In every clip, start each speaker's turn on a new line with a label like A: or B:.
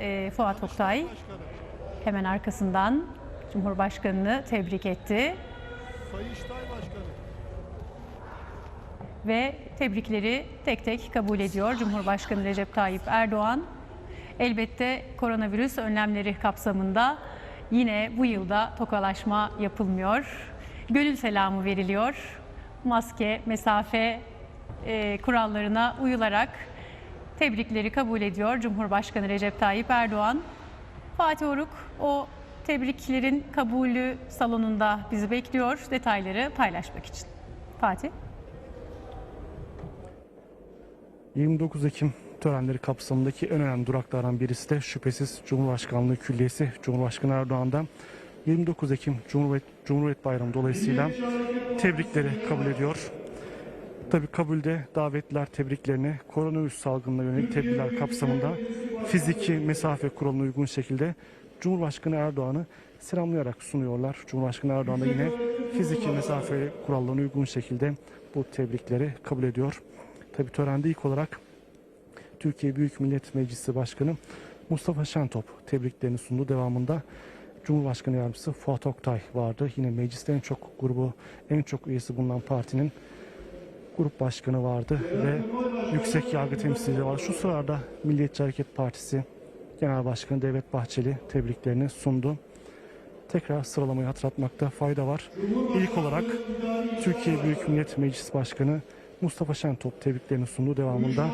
A: e, Fuat Oktay hemen arkasından Cumhurbaşkanı'nı tebrik etti ve tebrikleri tek tek kabul ediyor Cumhurbaşkanı Recep Tayyip Erdoğan. Elbette koronavirüs önlemleri kapsamında yine bu yılda tokalaşma yapılmıyor. Gönül selamı veriliyor. Maske, mesafe e, kurallarına uyularak tebrikleri kabul ediyor Cumhurbaşkanı Recep Tayyip Erdoğan. Fatih Oruk o tebriklerin kabulü salonunda bizi bekliyor detayları paylaşmak için. Fatih.
B: 29 Ekim törenleri kapsamındaki en önemli duraklardan birisi de şüphesiz Cumhurbaşkanlığı Külliyesi Cumhurbaşkanı Erdoğan'dan 29 Ekim Cumhuriyet, Cumhuriyet Bayramı dolayısıyla tebrikleri kabul ediyor. Tabi kabulde davetliler tebriklerini koronavirüs salgınına yönelik tedbirler kapsamında fiziki mesafe kuralına uygun şekilde Cumhurbaşkanı Erdoğan'ı selamlayarak sunuyorlar. Cumhurbaşkanı Erdoğan da yine fiziki mesafe kurallarına uygun şekilde bu tebrikleri kabul ediyor. Tabi törende ilk olarak Türkiye Büyük Millet Meclisi Başkanı Mustafa Şentop tebriklerini sundu. Devamında Cumhurbaşkanı Yardımcısı Fuat Oktay vardı. Yine mecliste en çok grubu, en çok üyesi bulunan partinin grup başkanı vardı ve yüksek yargı temsilcileri var. Şu sırada Milliyetçi Hareket Partisi Genel Başkanı Devlet Bahçeli tebriklerini sundu. Tekrar sıralamayı hatırlatmakta fayda var. İlk olarak Türkiye Büyük Millet Meclisi Başkanı Mustafa Şentop tebriklerini sundu. Devamında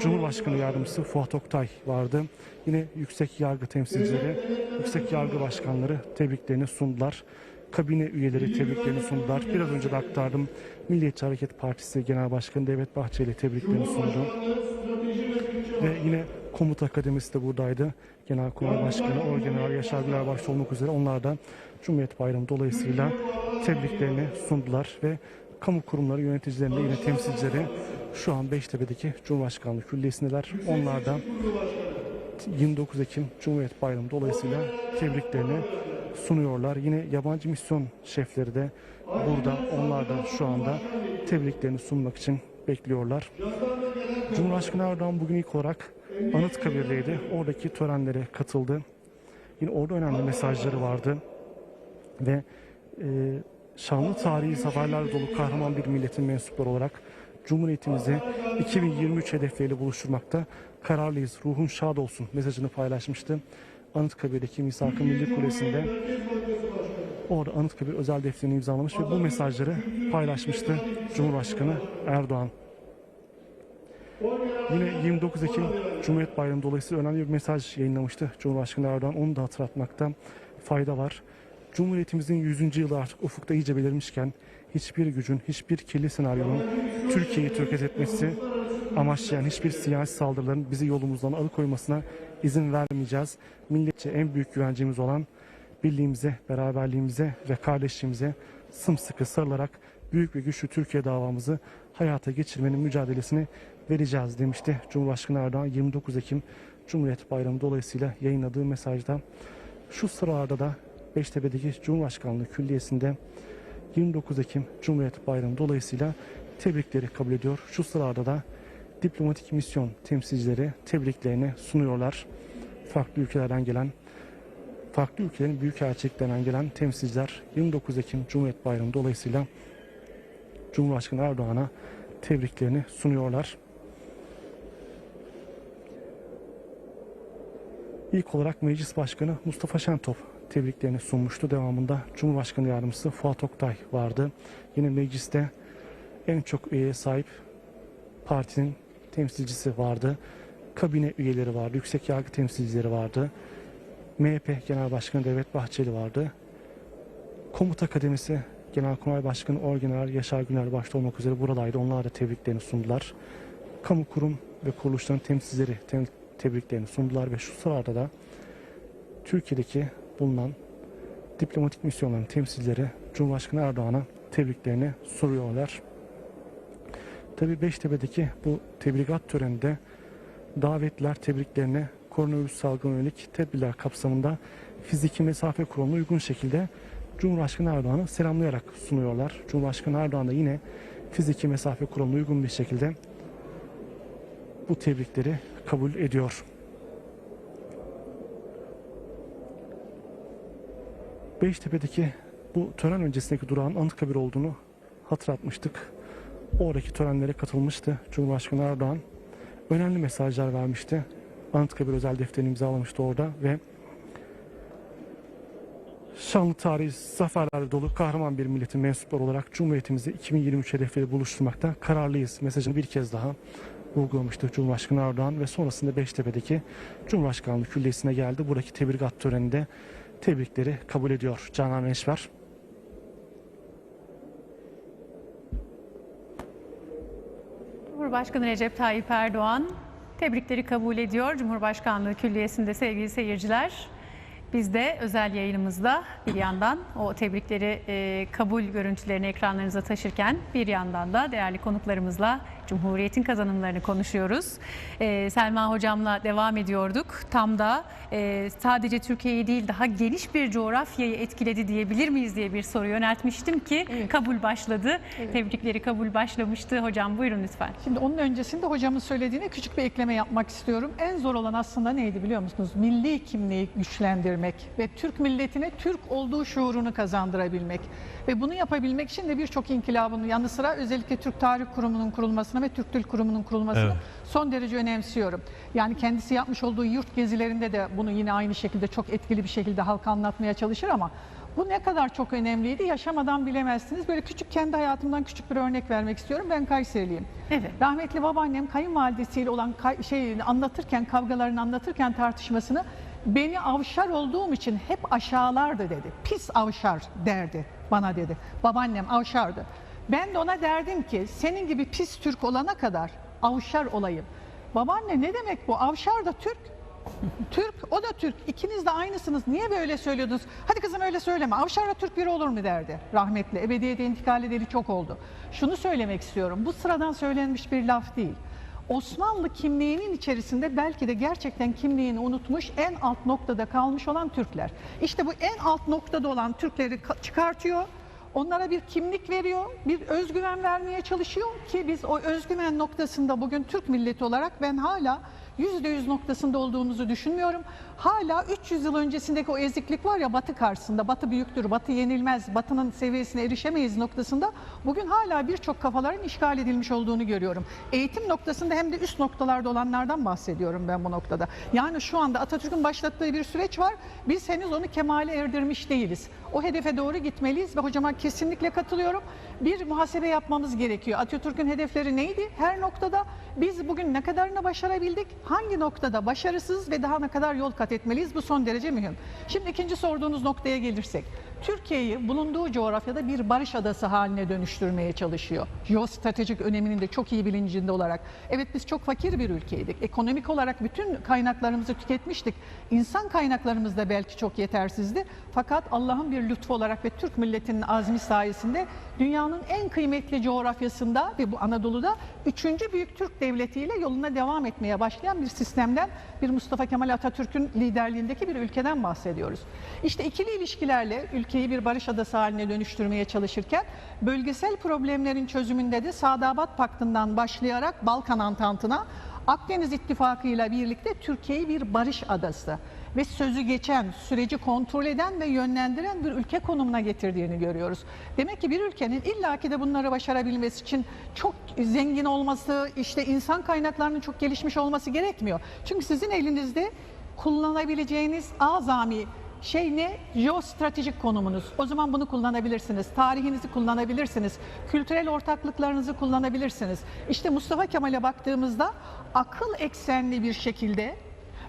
B: Cumhurbaşkanı Yardımcısı Fuat Oktay vardı. Yine yüksek yargı temsilcileri, yüksek yargı başkanları tebriklerini sundular. Kabine üyeleri tebriklerini sundular. Biraz önce de aktardım. Milliyetçi Hareket Partisi Genel Başkanı Devlet Bahçeli tebriklerini sundu. Ve yine Komuta Akademisi de buradaydı. Genelkurmay Başkanı Orgeneral Yaşar Güler başta olmak üzere onlar da Cumhuriyet Bayramı dolayısıyla tebriklerini sundular ve kamu kurumları yöneticilerinde yine temsilcileri şu an Beştepe'deki Cumhurbaşkanlığı Külliyesi'ndeler. Onlar da 29 Ekim Cumhuriyet Bayramı dolayısıyla tebriklerini sunuyorlar. Yine yabancı misyon şefleri de burada. Onlar da şu anda tebriklerini sunmak için bekliyorlar. Cumhurbaşkanı Erdoğan bugün ilk olarak Anıtkabir'deydi. Oradaki törenlere katıldı. Yine orada önemli mesajları vardı. Ve e, şanlı tarihi zaferler dolu kahraman bir milletin mensupları olarak Cumhuriyetimizi 2023 hedefleriyle buluşturmakta kararlıyız. Ruhun şad olsun mesajını paylaşmıştı. Anıtkabir'deki Misak-ı Milli Kulesi'nde orada Anıtkabir özel defterini imzalamış ve bu mesajları paylaşmıştı Cumhurbaşkanı Erdoğan. Yine 29 Ekim Cumhuriyet Bayramı dolayısıyla önemli bir mesaj yayınlamıştı Cumhurbaşkanı Erdoğan. Onu da hatırlatmakta fayda var. Cumhuriyetimizin 100. yılı artık ufukta iyice belirmişken hiçbir gücün, hiçbir kirli senaryonun Türkiye'yi töket etmesi amaçlayan hiçbir siyasi saldırıların bizi yolumuzdan alıkoymasına izin vermeyeceğiz. Milletçe en büyük güvencemiz olan birliğimize, beraberliğimize ve kardeşliğimize sımsıkı sarılarak büyük ve güçlü Türkiye davamızı hayata geçirmenin mücadelesini vereceğiz demişti Cumhurbaşkanı Erdoğan 29 Ekim Cumhuriyet Bayramı dolayısıyla yayınladığı mesajda. Şu sıralarda da Beştepe'deki Cumhurbaşkanlığı Külliyesi'nde 29 Ekim Cumhuriyet Bayramı dolayısıyla tebrikleri kabul ediyor. Şu sırada da diplomatik misyon temsilcileri tebriklerini sunuyorlar. Farklı ülkelerden gelen, farklı ülkelerin büyük elçiliklerinden gelen temsilciler 29 Ekim Cumhuriyet Bayramı dolayısıyla Cumhurbaşkanı Erdoğan'a tebriklerini sunuyorlar. İlk olarak Meclis Başkanı Mustafa Şentop tebriklerini sunmuştu. Devamında Cumhurbaşkanı Yardımcısı Fuat Oktay vardı. Yine mecliste en çok üyeye sahip partinin temsilcisi vardı. Kabine üyeleri vardı. Yüksek yargı temsilcileri vardı. MHP Genel Başkanı Devlet Bahçeli vardı. Komuta Akademisi Genelkurmay Başkanı Orgeneral Yaşar Güner başta olmak üzere buradaydı. Onlar da tebriklerini sundular. Kamu kurum ve kuruluşların temsilcileri tem- tebriklerini sundular ve şu sırada da Türkiye'deki bulunan diplomatik misyonların temsilcileri Cumhurbaşkanı Erdoğan'a tebriklerini soruyorlar. Tabi Beştepe'deki bu tebrikat töreninde davetler tebriklerine koronavirüs salgına yönelik tedbirler kapsamında fiziki mesafe kuralına uygun şekilde Cumhurbaşkanı Erdoğan'ı selamlayarak sunuyorlar. Cumhurbaşkanı Erdoğan da yine fiziki mesafe kuralına uygun bir şekilde bu tebrikleri kabul ediyor. Beştepe'deki bu tören öncesindeki durağın Anıtkabir olduğunu hatırlatmıştık. Oradaki törenlere katılmıştı Cumhurbaşkanı Erdoğan. Önemli mesajlar vermişti. Anıtkabir özel defterini imzalamıştı orada ve şanlı tarihi zaferler dolu kahraman bir milletin mensupları olarak Cumhuriyetimizi 2023 hedefleri buluşturmakta kararlıyız mesajını bir kez daha vurgulamıştı Cumhurbaşkanı Erdoğan ve sonrasında Beştepe'deki Cumhurbaşkanlığı Külliyesi'ne geldi. Buradaki tebrikat töreninde tebrikleri kabul ediyor Canan Eşver.
A: Cumhurbaşkanı Recep Tayyip Erdoğan tebrikleri kabul ediyor. Cumhurbaşkanlığı Külliyesi'nde sevgili seyirciler. Biz de özel yayınımızda bir yandan o tebrikleri e, kabul görüntülerini ekranlarınıza taşırken bir yandan da değerli konuklarımızla Cumhuriyet'in kazanımlarını konuşuyoruz. E, Selma Hocam'la devam ediyorduk. Tam da e, sadece Türkiye'yi değil daha geniş bir coğrafyayı etkiledi diyebilir miyiz diye bir soru yöneltmiştim ki kabul başladı. Tebrikleri kabul başlamıştı. Hocam buyurun lütfen.
C: Şimdi onun öncesinde hocamın söylediğine küçük bir ekleme yapmak istiyorum. En zor olan aslında neydi biliyor musunuz? Milli kimliği güçlendirmek ve Türk milletine Türk olduğu şuurunu kazandırabilmek. Ve bunu yapabilmek için de birçok inkılabın yanı sıra özellikle Türk Tarih Kurumu'nun kurulmasını ve Türk Dil Kurumu'nun kurulmasını
D: Evet.
C: son derece önemsiyorum. Yani kendisi yapmış olduğu yurt gezilerinde de bunu yine aynı şekilde çok etkili bir şekilde halka anlatmaya çalışır ama bu ne kadar çok önemliydi yaşamadan bilemezsiniz. Böyle küçük kendi hayatımdan küçük bir örnek vermek istiyorum. Ben Kayseriliyim.
A: Evet.
C: Rahmetli babaannem kayınvalidesiyle olan kay- şey anlatırken kavgalarını anlatırken tartışmasını beni avşar olduğum için hep aşağılardı dedi. Pis avşar derdi bana dedi. Babaannem avşardı. Ben de ona derdim ki senin gibi pis Türk olana kadar avşar olayım. Babaanne ne demek bu? Avşar da Türk. Türk, o da Türk. İkiniz de aynısınız. Niye böyle söylüyordunuz? Hadi kızım öyle söyleme. Avşarla Türk biri olur mu derdi rahmetli. Ebediyete intikal edeli çok oldu. Şunu söylemek istiyorum. Bu sıradan söylenmiş bir laf değil. Osmanlı kimliğinin içerisinde belki de gerçekten kimliğini unutmuş en alt noktada kalmış olan Türkler. İşte bu en alt noktada olan Türkleri ka- çıkartıyor. Onlara bir kimlik veriyor, bir özgüven vermeye çalışıyor ki biz o özgüven noktasında bugün Türk milleti olarak ben hala %100 noktasında olduğumuzu düşünmüyorum. Hala 300 yıl öncesindeki o eziklik var ya Batı karşısında, Batı büyüktür, Batı yenilmez, Batı'nın seviyesine erişemeyiz noktasında bugün hala birçok kafaların işgal edilmiş olduğunu görüyorum. Eğitim noktasında hem de üst noktalarda olanlardan bahsediyorum ben bu noktada. Yani şu anda Atatürk'ün başlattığı bir süreç var. Biz henüz onu kemale erdirmiş değiliz. O hedefe doğru gitmeliyiz ve hocama kesinlikle katılıyorum. Bir muhasebe yapmamız gerekiyor. Atatürk'ün hedefleri neydi? Her noktada biz bugün ne kadarını başarabildik? Hangi noktada başarısız ve daha ne kadar yol kat etmeliyiz? Bu son derece mühim. Şimdi ikinci sorduğunuz noktaya gelirsek. Türkiye'yi bulunduğu coğrafyada bir barış adası haline dönüştürmeye çalışıyor. Jeostratejik öneminin de çok iyi bilincinde olarak. Evet biz çok fakir bir ülkeydik. Ekonomik olarak bütün kaynaklarımızı tüketmiştik. İnsan kaynaklarımız da belki çok yetersizdi. Fakat Allah'ın bir lütfu olarak ve Türk milletinin azmi sayesinde dünyanın en kıymetli coğrafyasında ve bu Anadolu'da üçüncü büyük Türk devletiyle yoluna devam etmeye başlayan bir sistemden bir Mustafa Kemal Atatürk'ün liderliğindeki bir ülkeden bahsediyoruz. İşte ikili ilişkilerle ülkeyi bir barış adası haline dönüştürmeye çalışırken bölgesel problemlerin çözümünde de Sadabat Paktı'ndan başlayarak Balkan Antantı'na Akdeniz İttifakı ile birlikte Türkiye'yi bir barış adası ve sözü geçen, süreci kontrol eden ve yönlendiren bir ülke konumuna getirdiğini görüyoruz. Demek ki bir ülkenin illaki de bunları başarabilmesi için çok zengin olması, işte insan kaynaklarının çok gelişmiş olması gerekmiyor. Çünkü sizin elinizde kullanabileceğiniz azami şey ne? Jeostratejik konumunuz. O zaman bunu kullanabilirsiniz. Tarihinizi kullanabilirsiniz. Kültürel ortaklıklarınızı kullanabilirsiniz. İşte Mustafa Kemal'e baktığımızda akıl eksenli bir şekilde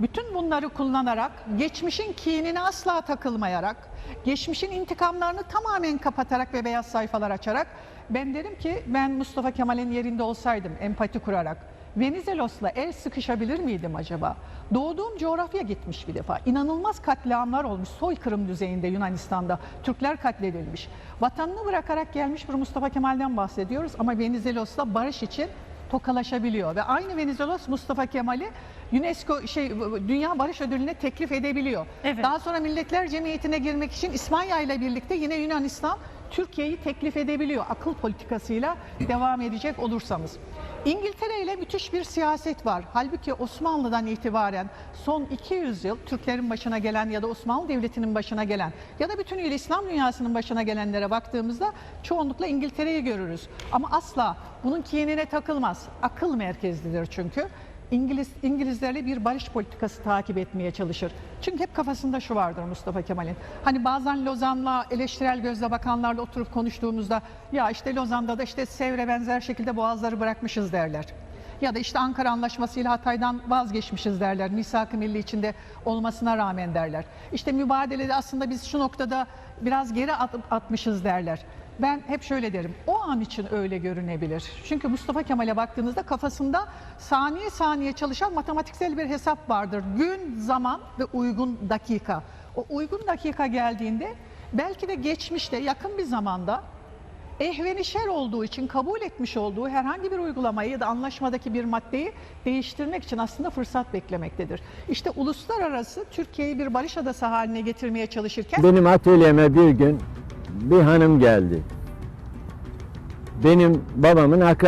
C: bütün bunları kullanarak, geçmişin kinine asla takılmayarak, geçmişin intikamlarını tamamen kapatarak ve beyaz sayfalar açarak ben derim ki ben Mustafa Kemal'in yerinde olsaydım empati kurarak Venizelos'la el sıkışabilir miydim acaba? Doğduğum coğrafya gitmiş bir defa. İnanılmaz katliamlar olmuş soykırım düzeyinde Yunanistan'da. Türkler katledilmiş. Vatanını bırakarak gelmiş bir Mustafa Kemal'den bahsediyoruz ama Venizelos'la barış için tokalaşabiliyor ve aynı Venizelos Mustafa Kemal'i UNESCO şey Dünya Barış Ödülü'ne teklif edebiliyor.
A: Evet.
C: Daha sonra Milletler Cemiyeti'ne girmek için İspanya ile birlikte yine Yunanistan Türkiye'yi teklif edebiliyor akıl politikasıyla devam edecek olursanız. İngiltere ile müthiş bir siyaset var. Halbuki Osmanlı'dan itibaren son 200 yıl Türklerin başına gelen ya da Osmanlı Devleti'nin başına gelen ya da bütünüyle İslam dünyasının başına gelenlere baktığımızda çoğunlukla İngiltere'yi görürüz. Ama asla bunun kinine takılmaz. Akıl merkezlidir çünkü. İngiliz İngilizlerle bir barış politikası takip etmeye çalışır. Çünkü hep kafasında şu vardır Mustafa Kemal'in. Hani bazen Lozan'la eleştirel gözle bakanlarla oturup konuştuğumuzda ya işte Lozan'da da işte Sevr'e benzer şekilde boğazları bırakmışız derler. Ya da işte Ankara Anlaşması'yla Hatay'dan vazgeçmişiz derler. Misak-ı Milli içinde olmasına rağmen derler. İşte mübadelede aslında biz şu noktada biraz geri at- atmışız derler. Ben hep şöyle derim. O an için öyle görünebilir. Çünkü Mustafa Kemal'e baktığınızda kafasında saniye saniye çalışan matematiksel bir hesap vardır. Gün, zaman ve uygun dakika. O uygun dakika geldiğinde belki de geçmişte yakın bir zamanda ehvenişer olduğu için kabul etmiş olduğu herhangi bir uygulamayı ya da anlaşmadaki bir maddeyi değiştirmek için aslında fırsat beklemektedir. İşte uluslararası Türkiye'yi bir barış adası haline getirmeye çalışırken
D: Benim atölyeme bir gün bir hanım geldi. Benim babamın akrabası.